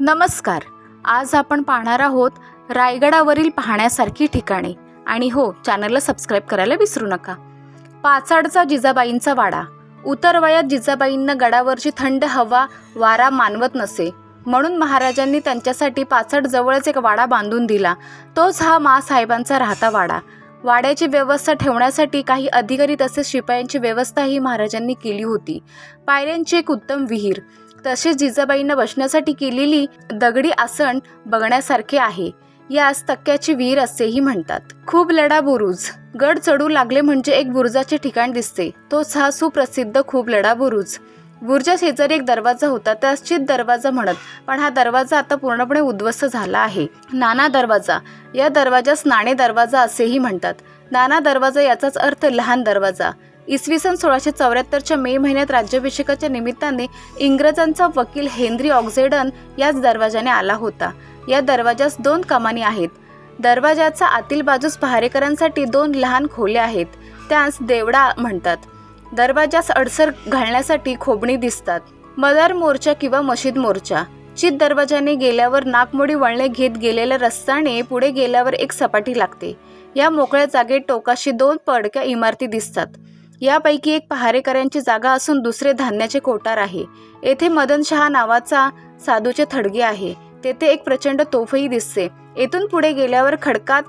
नमस्कार. आज आपण पाहणार आहोत रायगडावरील पाहण्यासारखी ठिकाणे. आणि हो चॅनलला सबस्क्राईब करायला विसरू नका. पाचाडचा जिजाबाईंचा वाडा. उतर वयात जिजाबाईंना गडावरची थंड हवा वारा मानवत नसे. म्हणून महाराजांनी त्यांच्यासाठी पाचाड जवळच एक वाडा बांधून दिला. तोच हा मासाहेबांचा राहता वाडा. वाड्याची व्यवस्था ठेवण्यासाठी काही अधिकारी तसेच शिपायांची व्यवस्थाही महाराजांनी केली होती. पायऱ्यांची एक उत्तम विहीर. तसेच जिजाबाईंना बसण्यासाठी केलेली दगडी आसन बघण्यासारखे आहे. यास तक्क्याची विहीर असेही म्हणतात. खूप लढा बुरुज. गड चढू लागले म्हणजे एक बुरुजाचे ठिकाण दिसते. तोच हा सुप्रसिद्ध खूप लढा बुरुज. बुरुजा शेजारी एक दरवाजा होता. त्यास चित दरवाजा म्हणत पण हा दरवाजा आता पूर्णपणे उद्ध्वस्त झाला आहे. नाना दरवाजा. या दरवाजास नाणे दरवाजा असेही म्हणतात. नाना दरवाजा याचाच अर्थ लहान दरवाजा. इसवी सन सोळाशे चौऱ्याहत्तरच्या मे महिन्यात राज्याभिषेकाच्या निमित्ताने इंग्रजांचा वकील हेनरी ऑक्झेडन याच दरवाजाने आला होता. या दरवाजास दोन कमानी आहेत. दरवाजाचा आतील बाजूस पहारेकरांसाठी दोन लहान खोल्या आहेत. त्यास देवडा म्हणतात. दरवाजास अडसर घालण्यासाठी खोबणी दिसतात. मदार मोर्चा किंवा मशीद मोर्चा. चित दरवाजाने गेल्यावर नाकमोडी वळणे घेत गेलेल्या रस्त्याने पुढे गेल्यावर एक सपाटी लागते. या मोकळ्या जागेत टोकाशी दोन पडक्या इमारती दिसतात. यापैकी एक पहारेकऱ्यांची जागा असून दुसरे धान्याचे कोठार आहे. येथे मदन शहा नावाचा साधूचे थडगे आहे. तेथे एक प्रचंड तोफही दिसते. येथून पुढे गेल्यावर खडकात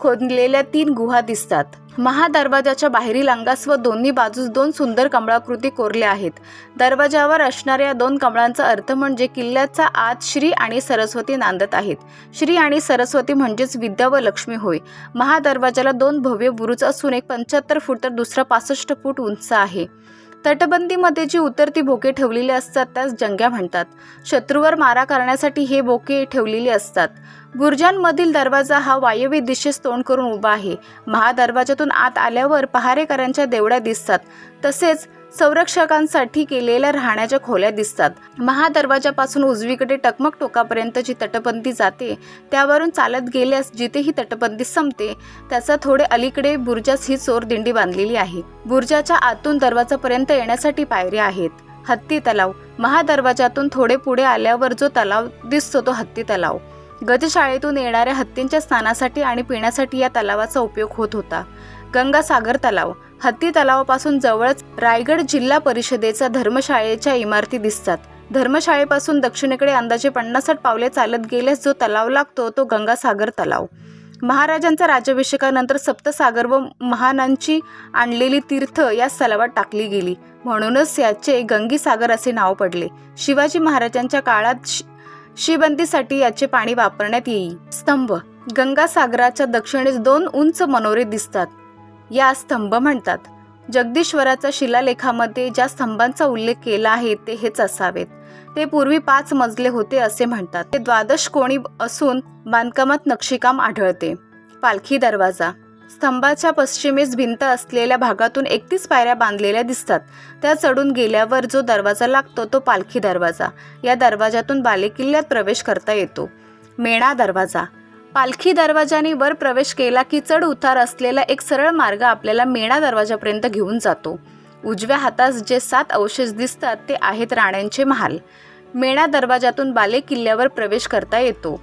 खोदलेल्या तीन गुहा दिसतात. महादरवाजाच्या बाहेरील अंगास व दोन्ही बाजूस दोन सुंदर कमळाकृती कोरल्या आहेत. दरवाजावर असणाऱ्या दोन कमळांचा अर्थ म्हणजे किल्ल्याचा आत श्री आणि सरस्वती नांदत आहेत. श्री आणि सरस्वती म्हणजेच विद्या व लक्ष्मी होय. महादरवाजाला दोन भव्य बुरुज असून एक पंच्याहत्तर फूट तर दुसरा पासष्ट फूट उंच आहे. तटबंदीमध्ये जी उतरती भोके ठेवलेली असतात त्यास जंग्या म्हणतात. शत्रूवर मारा करण्यासाठी हे भोके ठेवलेले असतात. बुर्जांमधील दरवाजा हा वायव्य दिशेस तोंड करून उभा आहे. महादरवाजातून आत आल्यावर पहारेकरांच्या देवड्या दिसतात. तसेच संरक्षकांसाठी केलेल्या राहण्याच्या खोल्या दिसतात. महादरवाजापासून उजवीकडे टकमक टोकापर्यंत जी तटबंदी जाते. त्यावरून चालत गेल्यास जिथे ही तटबंदी संपते त्याचा थोडे अलीकडे बुर्जास ही चोर दिंडी बांधलेली आहे. बुर्जाच्या आतून दरवाजापर्यंत येण्यासाठी पायऱ्या आहेत. हत्ती तलाव. महादरवाजातून थोडे पुढे आल्यावर जो तलाव दिसतो तो हत्ती तलाव. गजशाळेतून येणाऱ्या हत्तींच्या स्नानासाठी आणि पिण्यासाठी या तलावाचा उपयोग होत होता. गंगासागर तलाव. हत्ती तलावापासून जवळच रायगड जिल्हा परिषदेचा धर्मशाळेच्या इमारती दिसतात. धर्मशाळेपासून दक्षिणेकडे अंदाजे पन्नासठ पावले चालत गेल्यास जो तलाव लागतो तो गंगासागर तलाव. महाराजांचा राज्याभिषेकानंतर सप्तसागर व महानांची आणलेली तीर्थ या तलावात टाकली गेली. म्हणूनच याचे गंगीसागर असे नाव पडले. शिवाजी महाराजांच्या काळात शिबंदीसाठी याचे पाणी वापरण्यात येईल. स्तंभ गंगासागराच्या दक्षिणेस दोन उंच मनोरे दिसतात. या स्तंभ म्हणतात जगदीश्वराच्या शिलालेखामध्ये ज्या स्तंभांचा उल्लेख केला आहे ते हेच असावेत. ते पूर्वी पाच मजले होते असे म्हणतात. ते द्वादश कोणी असून बांधकामात नक्षीकाम आढळते. पालखी दरवाजा स्तंभाच्या पश्चिमेस भिंत असलेल्या भागातून एकतीस पायऱ्या बांधलेल्या दिसतात. त्या चढून गेल्यावर जो दरवाजा लागतो तो पालखी दरवाजा. या दरवाजातून बालेकिल्ल्यात प्रवेश करता येतो. मेणा दरवाजा. पालखी दरवाजाने वर प्रवेश केला की चढ उतार असलेला एक सरळ मार्ग आपल्याला मेणा दरवाजापर्यंत घेऊन जातो. उजव्या हातास जे सात अवशेष दिसतात ते आहेत राण्यांचे महाल. मेणा दरवाजातून बाले किल्ल्यावर प्रवेश करता येतो.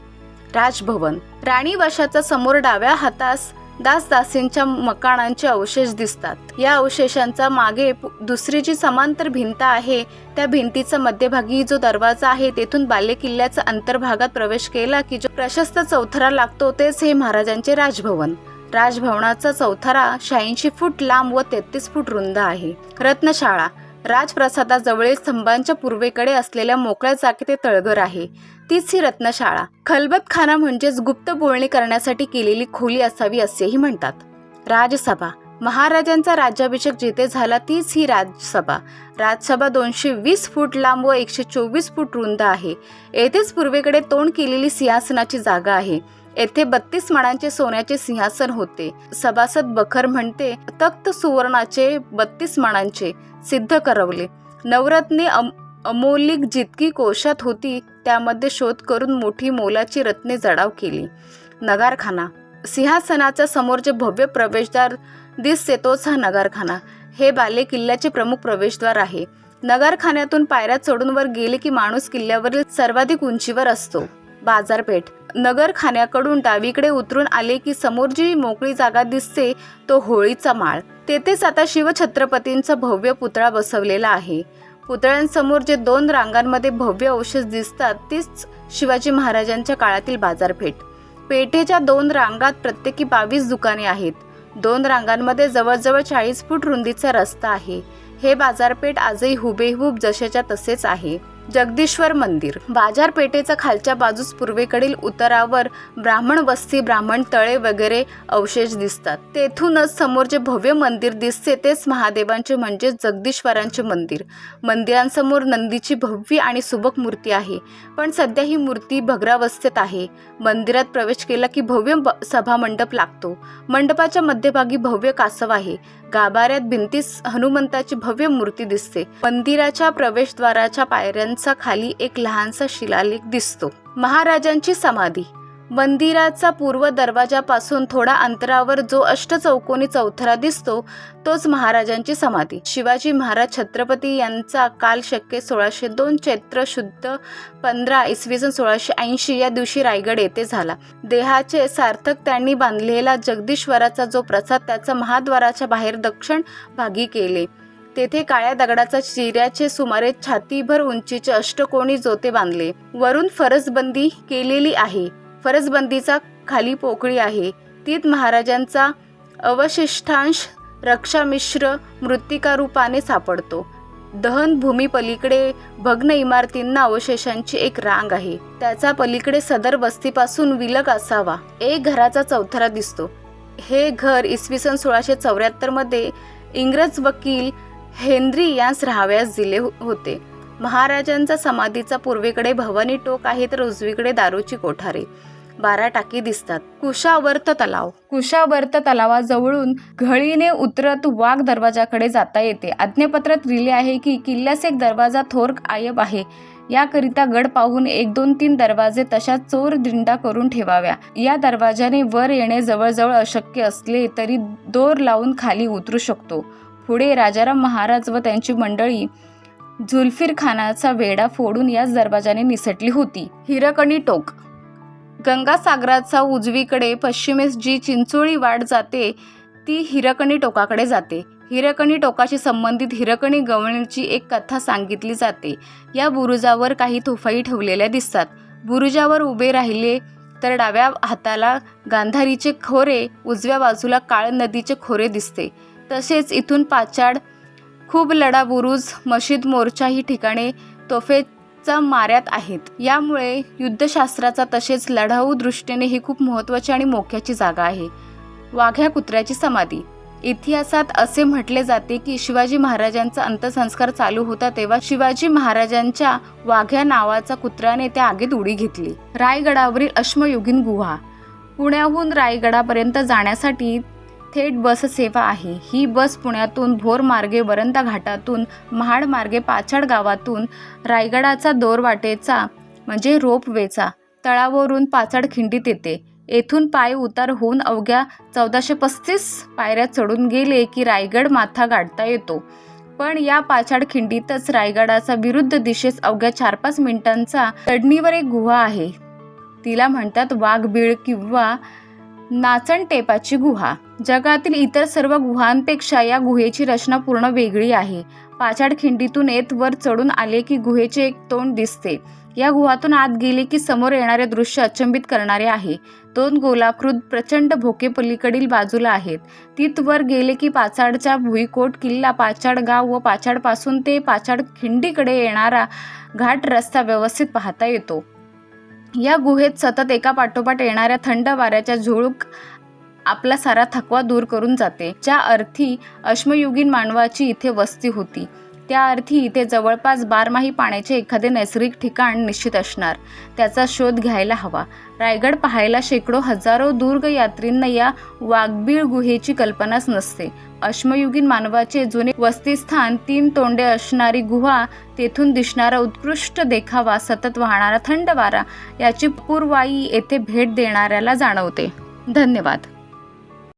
राजभवन. राणी वशाचा समोर डाव्या हातास दासदासींच्या मकाणांचे अवशेष दिसतात. या अवशेषांचा मागे दुसरी जी समांतर भिंत आहे त्या भिंतीचा मध्यभागी जो दरवाजा आहे तेथून बाले किल्ल्याचा अंतर्भागात प्रवेश केला की जो प्रशस्त चौथरा लागतो तेच हे महाराजांचे राजभवन. राजभवनाचा चौथरा शहाऐंशी फूट लांब व तेहतीस फूट रुंद आहे. रत्नशाळा राजप्रसादाजवळील स्तंभांच्या पूर्वेकडे असलेल्या मोकळ्या जागेत तळघर आहे. तीच ही रत्नशाळा. खलबतखाना म्हणजेच गुप्त बोलणी करण्यासाठी केलेली खोली असावी असेही म्हणतात. राजसभा. महाराजांचा राज्याभिषेक जिथे झाला तीच ही राजसभा. राजसभा दोनशे वीस फूट लांब व एकशे चोवीस फूट रुंद आहे. येथेच पूर्वेकडे तोंड केलेली सिंहासनाची जागा आहे. येथे बत्तीस मणांचे सोन्याचे सिंहासन होते. सभासद बखर म्हणते तख्त सुवर्णाचे बत्तीस मणांचे सिद्ध करवले. नवरत्ने अम अमोलिक जितकी कोशात होती त्यामध्ये शोध करून मोठी मोलाची रत्ने जडाव केली. नगारखाना. सिंहासनाच्या समोर जे भव्य प्रवेशद्वार दिसते तोच हा नगारखाना. हे बाले किल्ल्याचे प्रमुख प्रवेशद्वार आहे. नगारखान्यातून पायऱ्या चढून वर गेले की माणूस किल्ल्यावरील सर्वाधिक उंचीवर असतो. बाजारपेठ. नगरखान्याकडून डावीकडे उतरून आले की समोर जी मोकळी जागा दिसते तो होळीचा माळ. तेथेच आता शिवछत्रपतींचा भव्य पुतळा बसवलेला आहे. पुतळ्यांसमोर जे दोन रांगांमध्ये भव्य अवशेष दिसतात तीच शिवाजी महाराजांच्या काळातील बाजारपेठ. पेठेच्या दोन रांगात प्रत्येकी बावीस दुकाने आहेत. दोन रांगांमध्ये जवळजवळ चाळीस फूट रुंदीचा रस्ता आहे. हे बाजारपेठ आजही हुबेहूब जशाच्या तसेच आहे. जगदीश्वर मंदिर. बाजारपेठेचा खालच्या बाजूस पूर्वेकडील उतारावर ब्राह्मण वस्ती ब्राह्मण तळे वगैरे अवशेष दिसतात. तेथूनच समोर जे भव्य मंदिर दिसते तेच महादेवांचे म्हणजे जगदीश्वरांचे मंदिर. मंदिरांसमोर नंदीची भव्य आणि सुबक मूर्ती आहे. पण सध्या ही मूर्ती भग्रावस्थेत आहे. मंदिरात प्रवेश केला की भव्य सभामंडप सभा मंडप लागतो. मंडपाच्या मध्यभागी भव्य कासव आहे. गाभाऱ्यात भिंतीस हनुमंताची भव्य मूर्ती दिसते. मंदिराच्या प्रवेशद्वाराच्या यांचा खाली एक लहानसा शिलालेख दिसतो. महाराजांची समाधी. मंदिराचा पूर्व दरवाजापासून थोडा अंतरावर जो अष्टचौकोनी चौथरा दिसतो तोच महाराजांची समाधी. शिवाजी महाराज छत्रपती यांचा काल शक्य सोळाशे दोन चैत्र शुद्ध पंधरा इसवी सन सोळाशे ऐंशी या दिवशी रायगड येथे झाला. देहाचे सार्थक त्यांनी बांधलेला जगदीश्वराचा जो प्रसाद त्याचा महाद्वाराच्या बाहेर दक्षिण भागी केले. तेथे काळ्या दगडाचा चिऱ्याचे सुमारे छातीभर उंचीचे अष्टकोणी जोते बांधले. वरून फरसबंदी केलेली आहे. फरसबंदीचा खाली पोकळी आहे. तीत महाराजांचा अवशिष्टांश रक्षामिश्र मृत्तिका रूपाने सापडतो. दहन भूमी पलीकडे भग्न इमारतींना अवशेषांची एक रांग आहे. त्याचा पलीकडे सदर वस्तीपासून विलग असावा. एक घराचा चौथरा दिसतो. हे घर इसवी सन सोळाशे चौऱ्याहत्तरमध्ये इंग्रज वकील हेनरी यांस राहाव्यास दिले हो- होते. महाराजांचा समाधीचा पूर्वेकडे भवानी टोक आहे तर उजवीकडे दारूची कोठारे. बारा टाकी दिसतात. कुशावर्त तलाव. कुशावर्त तलावाजवळून घळीने उतरत वाघ दरवाजाकडे जाता येते. आज्ञापत्रात लिहिले आहे की किल्ल्यास एक दरवाजा थोर आयब आहे. याकरिता गड पाहून एक दोन तीन दरवाजे तशा चोर दिंडा करून ठेवाव्या. या दरवाजाने वर येणे जवळजवळ अशक्य असले तरी दोर लावून खाली उतरू शकतो. पुढे राजाराम महाराज व त्यांची मंडळी झुल्फिर खानाचा वेढा फोडून याच दरवाजाने निसटली होती. हिरकणी टोक. गंगासागराचा उजवीकडे पश्चिमेस जी चिंचोळी वाट जाते ती हिरकणी टोकाकडे जाते. हिरकणी टोकाशी संबंधित हिरकणी गवळणीची एक कथा सांगितली जाते. या बुरुजावर काही तोफाई ठेवलेल्या दिसतात. बुरुजावर उभे राहिले तर डाव्या हाताला गांधारीचे खोरे उजव्या बाजूला काळ नदीचे खोरे दिसते. तसेच इथून पाचाड खूप लढा बुरुज मशीद मोर्चा ही ठिकाणे तोफेचा माऱ्यात आहेत. यामुळे युद्धशास्त्राचा तसेच लढाऊ दृष्टीने ही खूप महत्त्वाची आणि मोक्याची जागा आहे. वाघ्या कुत्र्याची समाधी. इतिहासात असे म्हटले जाते की शिवाजी महाराजांचा अंत्यसंस्कार चालू होता तेव्हा शिवाजी महाराजांच्या वाघ्या नावाचा कुत्र्याने त्या आगीत उडी घेतली. रायगडावरील अश्मयुगीन गुहा. पुण्याहून रायगडापर्यंत जाण्यासाठी थेट बस सेवा आहे. ही बस पुण्यातून भोर मार्गे वरंदा घाटातून महाड मार्गे पाचड गावातून रायगडाचा दोरवाटेचा म्हणजे रोपवेचा तळावरून पाचड खिंडीत येते. येथून पाय उतार होऊन अवघ्या चौदाशे पस्तीस पायऱ्या चढून गेले की रायगड माथा गाठता येतो. पण या पाचाड खिंडीतच रायगडाचा विरुद्ध दिशेस अवघ्या चार पाच मिनिटांचा चढणीवर एक गुहा आहे. तिला म्हणतात वाघबीळ किंवा नाचण टेपाची गुहा. जगातील इतर सर्व गुहांपेक्षा या गुहेची रचना पूर्ण वेगळी आहे. पाचाड खिंडीतून येत वर चढून आले की गुहेचे एक तोंड दिसते. या गुहातून आत गेले की समोर येणारे दृश्य अचंबित करणारे आहे. दोन गोलाकृत प्रचंड भोके पलीकडील बाजूला आहेत. तीत वर गेले की पाचाडचा भुईकोट किल्ला पाचाड गाव व पाचाडपासून ते पाचाड खिंडीकडे येणारा घाट रस्ता व्यवस्थित पाहता येतो. या गुहेत सतत एका पाठोपाठ येणाऱ्या थंड वाऱ्याच्या झुळूक आपला सारा थकवा दूर करून जाते. ज्या अर्थी अश्मयुगीन मानवाची इथे वस्ती होती. त्या अर्थी ते जवळपास बारमाही पाण्याचे एखादे नैसर्गिक ठिकाण निश्चित असणार. त्याचा शोध घ्यायला हवा. रायगड पाहायला शेकडो हजारो दुर्ग यात्रींना या वाघबीळ गुहेची कल्पनाच नसते. अश्मयुगीन मानवाचे जुने वस्तीस्थान तीन तोंडे असणारी गुहा तेथून दिसणारा उत्कृष्ट देखावा सतत वाहणारा थंड वारा याची पूर्वाई येथे भेट देणाऱ्याला जाणवते. धन्यवाद.